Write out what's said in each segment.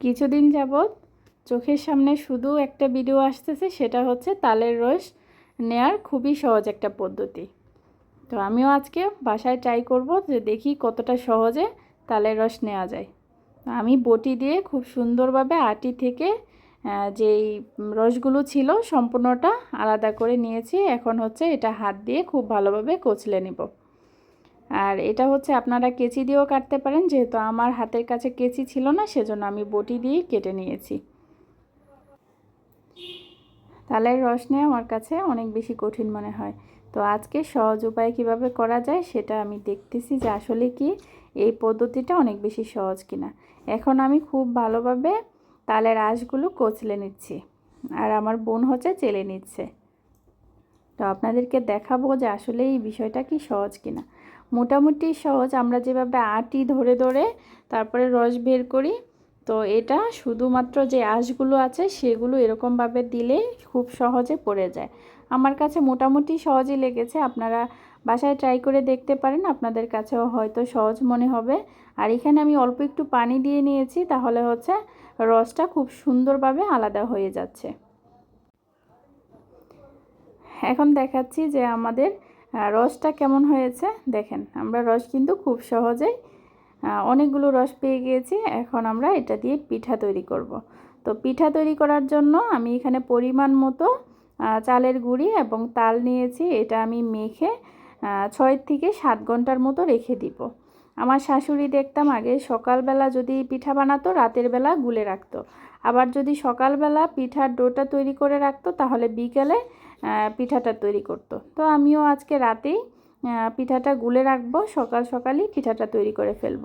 কিছুদিন যাবৎ চোখের সামনে শুধু একটা ভিডিও আসতেছে, সেটা হচ্ছে তালের রস নেয়ার খুবই সহজ একটা পদ্ধতি। তো আমিও আজকে বাসায় ট্রাই করব যে দেখি কতটা সহজে তালের রস নেওয়া যায়। আমি বটি দিয়ে খুব সুন্দরভাবে আটি থেকে যেই রসগুলো ছিল সম্পূর্ণটা আলাদা করে নিয়েছি। এখন হচ্ছে এটা হাত দিয়ে খুব ভালোভাবে কচলে নিব। আর এটা হচ্ছে আপনারা কেচি দিয়েও কাটতে পারেন, যেহেতু আমার হাতের কাছে কেচি ছিল না, সেজন্য আমি বটি দিয়েই কেটে নিয়েছি। তালের রস নিয়ে আমার কাছে অনেক বেশি কঠিন মনে হয়। তো আজকে সহজ উপায় কীভাবে করা যায় সেটা আমি দেখতেছি যে আসলে কি এই পদ্ধতিটা অনেক বেশি সহজ কিনা। এখন আমি খুব ভালোভাবে তালের আঁশগুলো কচলে নিচ্ছি আর আমার বোন হচ্ছে চেলে নিচ্ছে। তো আপনাদেরকে দেখাবো যে আসলে এই বিষয়টা কি সহজ কিনা। মোটামুটি সহজ। আমরা যেভাবে আটি ধরে ধরে তারপরে রস বের করি, তো এটা শুধুমাত্র যে আঁশগুলো আছে সেগুলো এরকমভাবে দিলে খুব সহজে পড়ে যায়। আমার কাছে মোটামুটি সহজই লেগেছে। আপনারা বাসায় ট্রাই করে দেখতে পারেন, আপনাদের কাছেও হয়তো সহজ মনে হবে। আর এখানে আমি অল্প একটু পানি দিয়ে নিয়েছি, তাহলে হচ্ছে রসটা খুব সুন্দরভাবে আলাদা হয়ে যাচ্ছে। এখন দেখাচ্ছি যে আমাদের রসটা কেমন হয়েছে? দেখেন, আমরা রস কিন্তু খুব সহজেই অনেকগুলো রস পেয়ে গিয়েছি। এখন আমরা এটা দিয়ে পিঠা তৈরি করব। তো পিঠা তৈরি করার জন্য আমি এখানে পরিমাণ মতো চালের গুঁড়ি এবং তাল নিয়েছি। এটা আমি মেখে ছয় থেকে সাত ঘণ্টার মতো রেখে দিব। আমার শাশুড়ি দেখতাম আগে সকালবেলা যদি পিঠা বানাতো, রাতের বেলা গুলে রাখতো। আবার যদি সকালবেলা পিঠার ডোটা তৈরি করে রাখতো, তাহলে বিকেলে পিঠাটা তৈরি করতো। তো আমিও আজকে রাতেই পিঠাটা গুলে রাখব, সকাল সকালই পিঠাটা তৈরি করে ফেলব।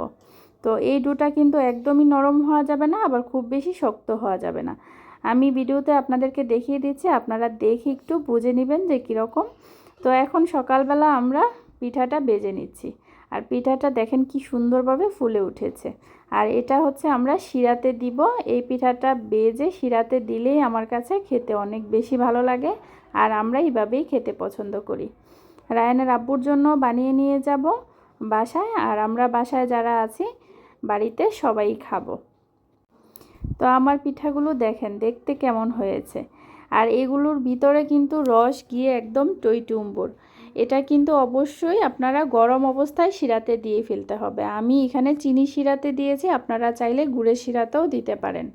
তো এই ডোটা কিন্তু একদমই নরম হওয়া যাবে না, আবার খুব বেশি শক্ত হওয়া যাবে না। আমি ভিডিওতে আপনাদেরকে দেখিয়ে দিচ্ছি, আপনারা দেখে একটু বুঝে নেবেন যে কীরকম। তো এখন সকালবেলা আমরা পিঠাটা বেজে নিচ্ছি। আর পিঠাটা দেখেন কি সুন্দরভাবে ফুলে উঠেছে। আর এটা হচ্ছে আমরা শিরাতে দিব। এই পিঠাটা বেজে শিরাতে দিলেই আমার কাছে খেতে অনেক বেশি ভালো লাগে। আর আমরা এইভাবেই খেতে পছন্দ করি। রায়ানের আব্বুর জন্য বানিয়ে নিয়ে যাব বাসায় আর আমরা বাসায় যারা আছি, বাড়িতে সবাই খাব। তো আমার পিঠাগুলো দেখেন, দেখতে কেমন হয়েছে। আর এগুলোর ভিতরে কিন্তু রস গিয়ে একদম টইটুম্বর। এটা কিন্তু অবশ্যই আপনারা গরম অবস্থায় শিরাতে দিয়ে ফেলতে হবে। আমি এখানে চিনি শিরাতে দিয়েছি, আপনারা চাইলে গুড়ের শিরাতেও দিতে পারেন।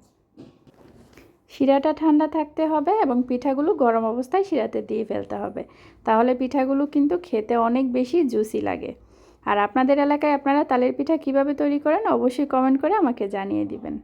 শিরাটা ঠান্ডা থাকতে হবে এবং পিঠাগুলো গরম অবস্থায় শিরাতে দিয়ে ফেলতে হবে। তাহলে পিঠাগুলো কিন্তু খেতে অনেক বেশি জুসি লাগে। আর আপনাদের এলাকায় আপনারা তালের পিঠা কীভাবে তৈরি করেন, অবশ্যই কমেন্ট করে আমাকে জানিয়ে দিবেন।